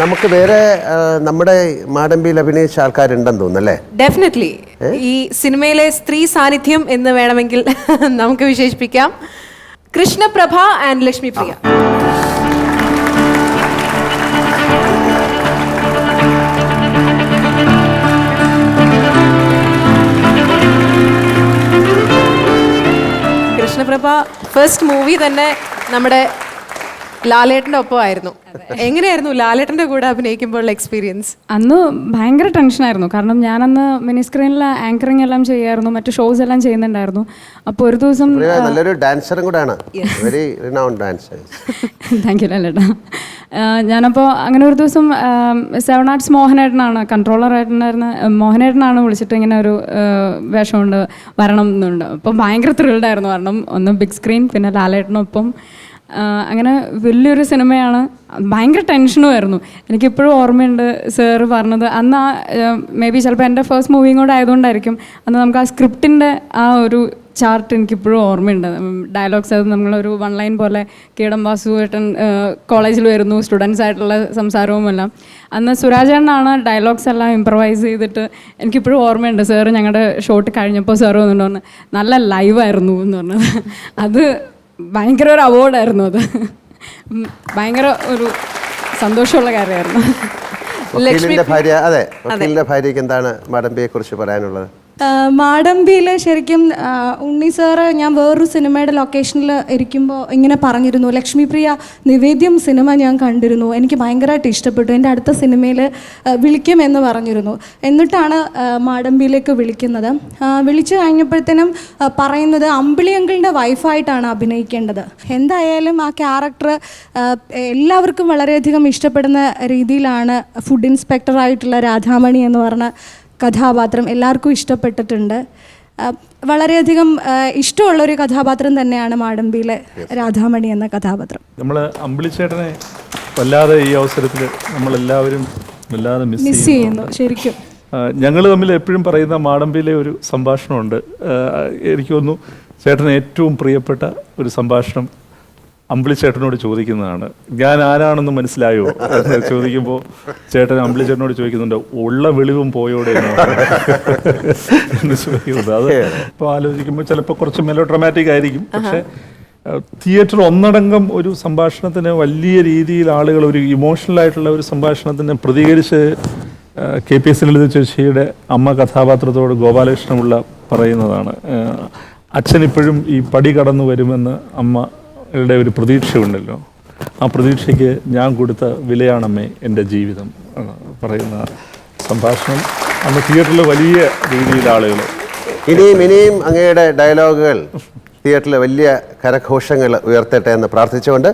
നമുക്ക് വേറെ നമ്മുടെ മാടമ്പിയിൽ അഭിനയിച്ച ആൾക്കാരുണ്ടെന്ന് തോന്നുന്നല്ലേ? ഡെഫിനറ്റ്ലി ഈ സിനിമയിലെ സ്ത്രീ സാന്നിധ്യം എന്ന് വേണമെങ്കിൽ നമുക്ക് വിശേഷിപ്പിക്കാം. Krishnaprabha and Lakshmi Priya Krishnaprabha first movie തന്നെ നമ്മുടെ ലാലേട്ടന്റെ ഒപ്പമായിരുന്നു. എങ്ങനെയായിരുന്നു ലാലേട്ടന്റെ കൂടെ അഭിനയിക്കുമ്പോൾ എക്സ്പീരിയൻസ് അന്ന് ഭയങ്കര ടെൻഷനായിരുന്നു കാരണം ഞാനന്ന് മിനി സ്ക്രീനിൽ ആങ്കറിങ് എല്ലാം ചെയ്യായിരുന്നു മറ്റു ഷോസ് എല്ലാം ചെയ്യുന്നുണ്ടായിരുന്നു. അപ്പോൾ ഒരു ദിവസം നല്ലൊരു ഡാൻസറും കൂടെയാണ്. വെരി ഡാൻസർ താങ്ക് യു ലാലേട്ടാ. ഞാനപ്പോൾ അങ്ങനെ ഒരു ദിവസം സെവൻ ആർട്സ് മോഹനേട്ടനാണ് കൺട്രോളർ ആയിട്ടുണ്ടായിരുന്ന മോഹനേട്ടനാണ് വിളിച്ചിട്ട് ഇങ്ങനെ ഒരു വേഷമുണ്ട് വേഷം കൊണ്ട് വരണം എന്നുണ്ട്. അപ്പോൾ ഭയങ്കര ത്രിൽഡായിരുന്നു കാരണം ഒന്ന് ബിഗ് സ്ക്രീൻ പിന്നെ ലാലേട്ടനൊപ്പം. അങ്ങനെ വലിയൊരു സിനിമയാണ്. ഭയങ്കര ടെൻഷനും ആയിരുന്നു. എനിക്കിപ്പോഴും ഓർമ്മയുണ്ട് സാറ് പറഞ്ഞത്. അന്ന് ആ മേ ബി ചിലപ്പോൾ എന്റെ ഫസ്റ്റ് മൂവിയും കൂടെ ആയതുകൊണ്ടായിരിക്കും. അന്ന് നമുക്ക് ആ സ്ക്രിപ്റ്റിന്റെ ആ ഒരു ചാർട്ട് എനിക്കിപ്പോഴും ഓർമ്മയുണ്ട്. ഡയലോഗ്സ് അത് നമ്മളൊരു വൺ ലൈൻ പോലെ കീടം വാസു ഏട്ടൻ കോളേജിൽ വരുന്നു സ്റ്റുഡൻസ് ആയിട്ടുള്ള സംസാരവും എല്ലാം. അന്ന് സുരാജേണ്ണാണ് ഡയലോഗ്സ് എല്ലാം ഇമ്പ്രവൈസ് ചെയ്തിട്ട് എനിക്കിപ്പോഴും ഓർമ്മയുണ്ട്. സാറ് ഞങ്ങളുടെ ഷോട്ട് കഴിഞ്ഞപ്പോൾ സാറ് വന്നിട്ട് നല്ല ലൈവായിരുന്നു എന്ന് പറഞ്ഞത്. അത് ഭയങ്കര ഒരു അവാർഡായിരുന്നു അത്. ഭയങ്കര ഒരു സന്തോഷമുള്ള കാര്യമായിരുന്നു. ഭാര്യ അതെ ഭാര്യയ്ക്ക് എന്താണ് മടമ്പിയെ കുറിച്ച് പറയാനുള്ളത്? മാടമ്പിയിൽ ശരിക്കും ഉണ്ണി സാറ് ഞാൻ വേറൊരു സിനിമയുടെ ലൊക്കേഷനിൽ ഇരിക്കുമ്പോൾ ഇങ്ങനെ പറഞ്ഞിരുന്നു. ലക്ഷ്മിപ്രിയ നിവേദ്യം സിനിമ ഞാൻ കണ്ടിരുന്നു. എനിക്ക് ഭയങ്കരമായിട്ട് ഇഷ്ടപ്പെട്ടു. എന്റെ അടുത്ത സിനിമയിൽ വിളിക്കുമെന്ന് പറഞ്ഞിരുന്നു. എന്നിട്ടാണ് മാടമ്പിയിലേക്ക് വിളിക്കുന്നത്. വിളിച്ചു കഴിഞ്ഞപ്പോഴത്തേനും പറയുന്നത് അമ്പിളി അങ്കിളിന്റെ വൈഫായിട്ടാണ് അഭിനയിക്കേണ്ടത്. എന്തായാലും ആ ക്യാരക്ടർ എല്ലാവർക്കും വളരെയധികം ഇഷ്ടപ്പെടുന്ന രീതിയിലാണ് ഫുഡ് ഇൻസ്പെക്ടറായിട്ടുള്ള രാധാമണി എന്ന് പറഞ്ഞ കഥാപാത്രം എല്ലാവർക്കും ഇഷ്ടപ്പെട്ടിട്ടുണ്ട്. വളരെയധികം ഇഷ്ടമുള്ള ഒരു കഥാപാത്രം തന്നെയാണ് മാടമ്പിയിലെ രാധാമണി എന്ന കഥാപാത്രം. നമ്മൾ അമ്പിളിച്ചേട്ടനെ വല്ലാതെ ഈ അവസരത്തിൽ നമ്മളെല്ലാവരും വല്ലാതെ മിസ് ചെയ്യുന്നു. ശരിക്കും. ഞങ്ങൾ തമ്മിൽ എപ്പോഴും പറയുന്ന മാടമ്പിയിലെ ഒരു സംഭാഷണമുണ്ട്. എനിക്ക് തോന്നുന്നു ചേട്ടന് ഏറ്റവും പ്രിയപ്പെട്ട ഒരു സംഭാഷണം അമ്പിളിച്ചേട്ടനോട് ചോദിക്കുന്നതാണ്. ഞാൻ ആരാണെന്ന് മനസ്സിലായോ? ചോദിക്കുമ്പോൾ ചേട്ടൻ അമ്പിളിച്ചേട്ടനോട് ചോദിക്കുന്നുണ്ട് ഉള്ള വെളിവും പോയോടെ എന്ന് ചോദിക്കുന്നത് അത് ഇപ്പോൾ ആലോചിക്കുമ്പോൾ ചിലപ്പോൾ കുറച്ച് മെലോ ഡ്രമാറ്റിക് ആയിരിക്കും പക്ഷേ തിയേറ്റർ ഒന്നടങ്കം ഒരു സംഭാഷണത്തിന് വലിയ രീതിയിൽ ആളുകൾ ഒരു ഇമോഷണൽ ആയിട്ടുള്ള ഒരു സംഭാഷണത്തിന് പ്രതികരിച്ച് കെ പി എസ് ലളിത ചേച്ചിയുടെ അമ്മ കഥാപാത്രത്തോട് ഗോപാലകൃഷ്ണമുള്ള പറയുന്നതാണ്. അച്ഛൻ ഇപ്പോഴും ഈ പടി കടന്നു വരുമെന്ന് അമ്മയുടെ ഒരു പ്രതീക്ഷയുണ്ടല്ലോ. ആ പ്രതീക്ഷയ്ക്ക് ഞാൻ കൊടുത്ത വിലയാണമ്മേ എന്റെ ജീവിതം പറയുന്ന സംഭാഷണം. അന്ന് തിയേറ്ററിൽ വലിയ രീതിയിൽ ആളുകൾ ഇനിയും ഇനിയും അങ്ങയുടെ ഡയലോഗുകൾ തിയേറ്ററിൽ വലിയ കരഘോഷങ്ങൾ ഉയർത്തട്ടെ എന്ന് പ്രാർത്ഥിച്ചുകൊണ്ട്.